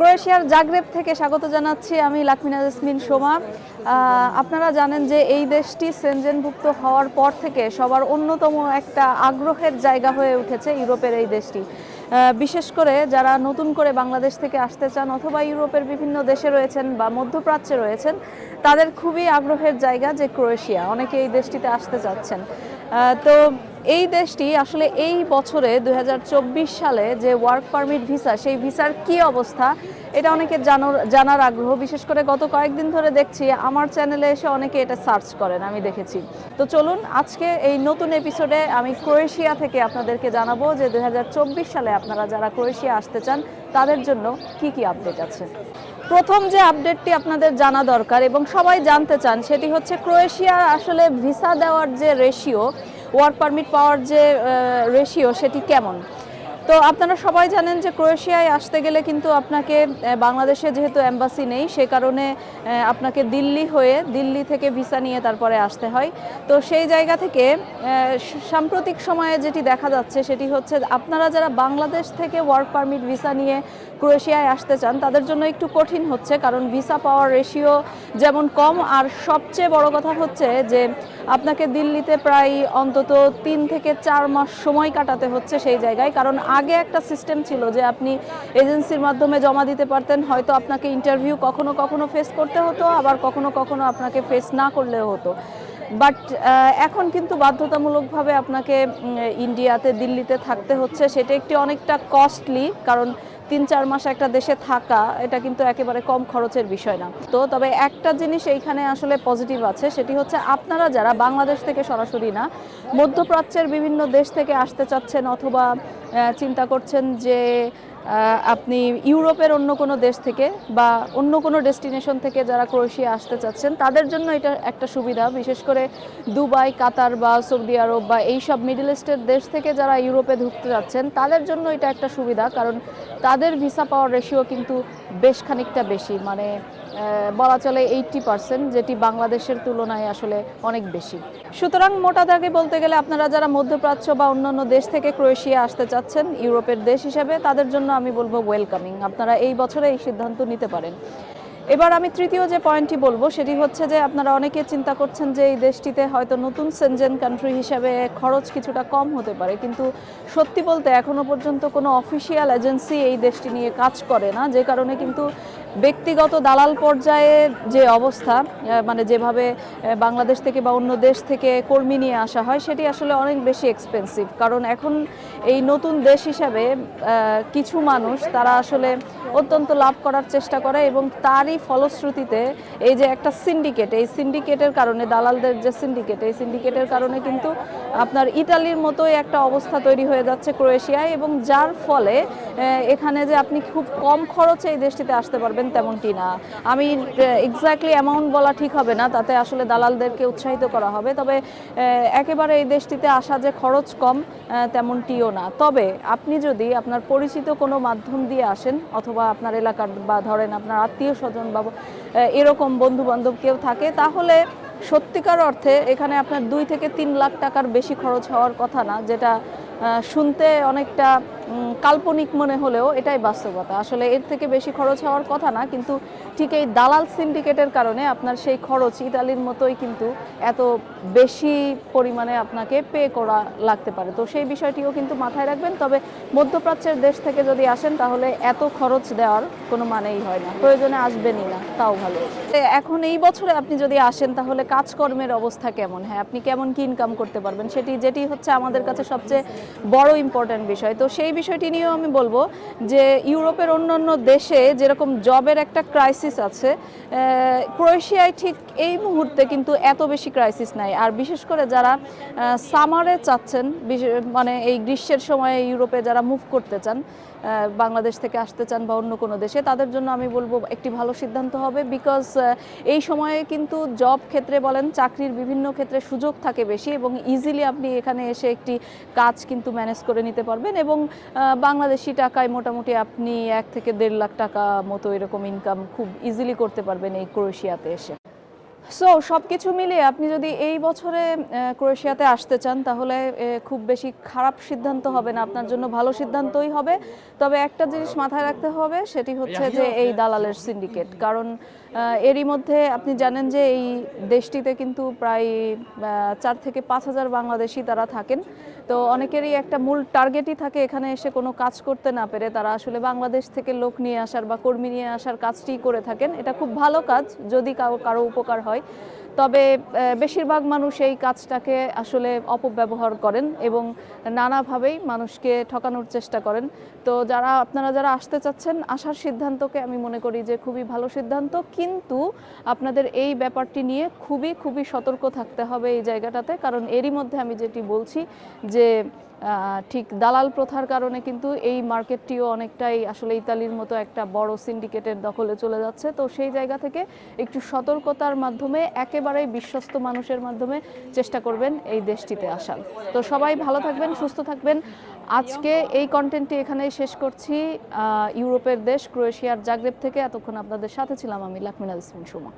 ক্রোয়েশিয়ার জাগরেব থেকে স্বাগত জানাচ্ছি আমি লাকমিনা জেসমিন সোমা। আপনারা জানেন যে এই দেশটি সেনজেনভুক্ত হওয়ার পর থেকে সবার অন্যতম একটা আগ্রহের জায়গা হয়ে উঠেছে ইউরোপের এই দেশটি। বিশেষ করে যারা নতুন করে বাংলাদেশ থেকে আসতে চান অথবা ইউরোপের বিভিন্ন দেশে রয়েছেন বা মধ্যপ্রাচ্যে রয়েছেন, তাদের খুবই আগ্রহের জায়গা যে ক্রোয়েশিয়া। অনেকে এই দেশটিতে আসতে চাচ্ছেন। তো এই দেশটি আসলে এই বছরে দু হাজার চব্বিশ সালে যে ওয়ার্ক পারমিট ভিসা সেই ভিসার কি অবস্থা, এটা অনেকে জানার জানার আগ্রহ। বিশেষ করে গত কয়েকদিন ধরে দেখছি, আমার চ্যানেলে এসে অনেকে এটা সার্চ করেন, আমি দেখেছি। তো চলুন, আজকে এই নতুন এপিসোডে আমি ক্রোয়েশিয়া থেকে আপনাদেরকে জানাব যে দু হাজার চব্বিশ সালে আপনারা যারা ক্রোয়েশিয়া আসতে চান, তাদের জন্য কি কি আপডেট আছে। প্রথম যে আপডেটটি আপনাদের জানা দরকার এবং সবাই জানতে চান, সেটি হচ্ছে ক্রোয়েশিয়া আসলে ভিসা দেওয়ার যে রেশিও ওয়ার্ক পারমিট পাওয়ার যে রেশিও সেটি কেমন? তো আপনারা সবাই জানেন যে ক্রোয়েশিয়ায় আসতে গেলে কিন্তু আপনাকে বাংলাদেশে যেহেতু অ্যাম্বাসি নেই, সে কারণে আপনাকে দিল্লি হয়ে, দিল্লি থেকে ভিসা নিয়ে তারপরে আসতে হয়। তো সেই জায়গা থেকে সাম্প্রতিক সময়ে যেটি দেখা যাচ্ছে সেটি হচ্ছে আপনারা যারা বাংলাদেশ থেকে ওয়ার্ক পারমিট, ভিসা নিয়ে ক্রোয়েশিয়ায় আসতে চান, তাদের জন্য একটু কঠিন হচ্ছে, কারণ ভিসা পাওয়ার রেশিও যেমন কম, আর সবচেয়ে বড় কথা হচ্ছে যে আপনাকে দিল্লিতে প্রায় অন্তত তিন থেকে চার মাস সময় কাটাতে হচ্ছে সেই জায়গায়। কারণ আগে একটা সিস্টেম ছিল যে আপনি এজেন্সির মাধ্যমে জমা দিতে পারতেন, হয়তো আপনাকে ইন্টারভিউ কখনো কখনো ফেস করতে হতো, আবার কখনো কখনো আপনাকে ফেস না করলেও হতো। বাট এখন কিন্তু বাধ্যতামূলকভাবে আপনাকে ইন্ডিয়াতে দিল্লিতে থাকতে হচ্ছে। সেটা একটি অনেকটা কস্টলি কারণ তিন চার মাস একটা দেশে থাকা, এটা কিন্তু একেবারে কম খরচের বিষয় না। তো তবে একটা জিনিস এইখানে আসলে পজিটিভ আছে, সেটি হচ্ছে আপনারা যারা বাংলাদেশ থেকে সরাসরি না, মধ্যপ্রাচ্যের বিভিন্ন দেশ থেকে আসতে চাচ্ছেন অথবা চিন্তা করছেন যে আপনি ইউরোপের অন্য কোনো দেশ থেকে বা অন্য কোনো ডেস্টিনেশন থেকে যারা ক্রোয়েশিয়া আসতে চাচ্ছেন, তাদের জন্য এটা একটা সুবিধা। বিশেষ করে দুবাই, কাতার বা সৌদি আরব বা এইসব মিডল ইস্টের দেশ থেকে যারা ইউরোপে ঢুকতে যাচ্ছেন, তাদের জন্য এটা একটা সুবিধা। কারণ তাদের ভিসা পাওয়ার রেশিও কিন্তু বেশ খানিকটা বেশি। মানে বলা চলে এইটটি পার্সেন্ট যেটি বাংলাদেশের তুলনায় আসলে অনেক বেশি। সুতরাং মোটা দাগে বলতে গেলে আপনারা যারা মধ্যপ্রাচ্য বা অন্যান্য দেশ থেকে ক্রোয়েশিয়া আসতে চাচ্ছেন, ইউরোপের দেশ হিসেবে, তাদের জন্য আমি বলব ওয়েলকামিং আপনারা এই বছরে এই সিদ্ধান্ত নিতে পারেন। এবার আমি তৃতীয় যে পয়েন্টটি বলব, সেটি হচ্ছে যে আপনারা অনেকে চিন্তা করছেন যে এই দেশটিতে হয়তো নতুন সেনজেন কান্ট্রি হিসাবে খরচ কিছুটা কম হতে পারে, কিন্তু সত্যি বলতে এখনও পর্যন্ত কোনো অফিসিয়াল এজেন্সি এই দেশটি নিয়ে কাজ করে না, যে কারণে কিন্তু ব্যক্তিগত দালাল পর্যায়ে যে অবস্থা মানে যেভাবে বাংলাদেশ থেকে বা অন্য দেশ থেকে কর্মী নিয়ে আসা হয়, সেটি আসলে অনেক বেশি এক্সপেন্সিভ কারণ এখন এই নতুন দেশ হিসাবে কিছু মানুষ তারা আসলে অত্যন্ত লাভ করার চেষ্টা করে এবং তারই ফলশ্রুতিতে এই যে একটা সিন্ডিকেট এই সিন্ডিকেটের কারণে, দালালদের যে সিন্ডিকেট এই সিন্ডিকেটের কারণে কিন্তু আপনার ইতালির মতোই একটা অবস্থা তৈরি হয়ে যাচ্ছে ক্রোয়েশিয়ায় এবং যার ফলে এখানে যে আপনি খুব কম খরচে এই দেশটিতে আসতে পারবেন। তেমনটি না। আমি এক্স্যাক্টলি অ্যামাউন্ট বলা ঠিক হবে না, তাতে আসলে দালালদেরকে উৎসাহিত করা হবে। তবে একেবারে এই দেশটিতে আসা যে খরচ কম তেমনটিও না। তবে আপনি যদি আপনার পরিচিত কোনো মাধ্যম দিয়ে আসেন, অথবা আপনার এলাকার বা ধরেন আপনার আত্মীয় স্বজন বা এরকম বন্ধু বান্ধব কেউ থাকে, তাহলে সত্যিকার অর্থে এখানে আপনার দুই থেকে তিন লাখ টাকার বেশি খরচ হওয়ার কথা না, যেটা শুনতে অনেকটা কাল্পনিক মনে হলেও এটাই বাস্তবতা। আসলে এর থেকে বেশি খরচ হওয়ার কথা না, কিন্তু ঠিক এই দালাল সিন্ডিকেটের কারণে আপনার সেই খরচ ইতালির মতোই কিন্তু এত বেশি পরিমাণে আপনাকে পে করা লাগতে পারে। তো সেই বিষয়টিও কিন্তু মাথায় রাখবেন, তবে মধ্যপ্রাচ্যের দেশ থেকে যদি আসেন, তাহলে এত খরচ দেওয়ার কোনো মানেই হয় না। প্রয়োজনে আসবেনই না, তাও ভালো। এখন এই বছরে আপনি যদি আসেন, তাহলে কাজকর্মের অবস্থা কেমন? হ্যাঁ আপনি কেমন কি ইনকাম করতে পারবেন? সেটি, যেটি হচ্ছে আমাদের কাছে সবচেয়ে বড় ইম্পর্ট্যান্ট বিষয়। তো সেই বিষয়টি নিয়েও আমি বলব যে ইউরোপের অন্যান্য দেশে যেরকম জবের একটা ক্রাইসিস আছে ক্রোয়েশিয়ায় ঠিক এই মুহূর্তে কিন্তু এত বেশি ক্রাইসিস নাই। আর বিশেষ করে যারা সামারে চাচ্ছেন মানে এই গ্রীষ্মের সময়ে ইউরোপে যারা মুভ করতে চান বাংলাদেশ থেকে আসতে চান বা অন্য কোনো দেশে, তাদের জন্য আমি বলব একটি ভালো সিদ্ধান্ত হবে বিকজ এই সময়ে কিন্তু জব ক্ষেত্রে বলেন, চাকরির বিভিন্ন ক্ষেত্রে সুযোগ থাকে বেশি এবং ইজিলি আপনি এখানে এসে একটি কাজ কিন্তু ম্যানেজ করে নিতে পারবেন এবং বাংলাদেশি টাকায় মোটামুটি আপনি এক থেকে দেড় লাখ টাকা মতো এরকম ইনকাম খুব ইজিলি করতে পারবেন এই ক্রোয়েশিয়াতে এসে। সো সব কিছু মিলিয়ে আপনি যদি এই বছরে ক্রোয়েশিয়াতে আসতে চান, তাহলে খুব বেশি খারাপ সিদ্ধান্ত হবে না। আপনার জন্য ভালো সিদ্ধান্তই হবে। তবে একটা জিনিস মাথায় রাখতে হবে, সেটি হচ্ছে যে এই দালালের সিন্ডিকেট কারণ এরই মধ্যে আপনি জানেন যে এই দেশটিতে কিন্তু প্রায় চার থেকে পাঁচ হাজার বাংলাদেশি তারা থাকেন। তো অনেকেরই একটা মূল টার্গেটই থাকে এখানে এসে কোনো কাজ করতে না পেরে। তারা আসলে বাংলাদেশ থেকে লোক নিয়ে আসার বা কর্মী নিয়ে আসার কাজটি করে থাকেন। এটা খুব ভালো কাজ, যদি কারও কারও উপকার হয়। তবে বেশিরভাগ মানুষ এই কাজটাকে আসলে অপব্যবহার করেন এবং নানাভাবেই মানুষকে ঠকানোর চেষ্টা করেন। তো যারা, আপনারা যারা আসতে চাচ্ছেন, আসার সিদ্ধান্তকে আমি মনে করি যে খুবই ভালো সিদ্ধান্ত। কিন্তু আপনাদের এই ব্যাপারটি নিয়ে খুবই খুবই সতর্ক থাকতে হবে এই জায়গাটাতে। কারণ এরই মধ্যে আমি যেটি বলছি যে ঠিক দালাল প্রথার কারণে কিন্তু এই মার্কেটটিও অনেকটাই আসলে ইতালির মতো একটা বড় সিন্ডিকেটের দখলে চলে যাচ্ছে। তো সেই জায়গা থেকে একটু সতর্কতার মাধ্যমে একেবারেই বিশ্বস্ত মানুষের মাধ্যমে চেষ্টা করবেন এই দেশটিতে আসার। তো সবাই ভালো থাকবেন, সুস্থ থাকবেন। আজকে এই কন্টেন্টটি এখানেই শেষ করছি। ইউরোপের দেশ, ক্রোয়েশিয়ার জাগরেব থেকে এতক্ষণ আপনাদের সাথে ছিলাম আমি, লাকমিনা ইসমিন সুমা।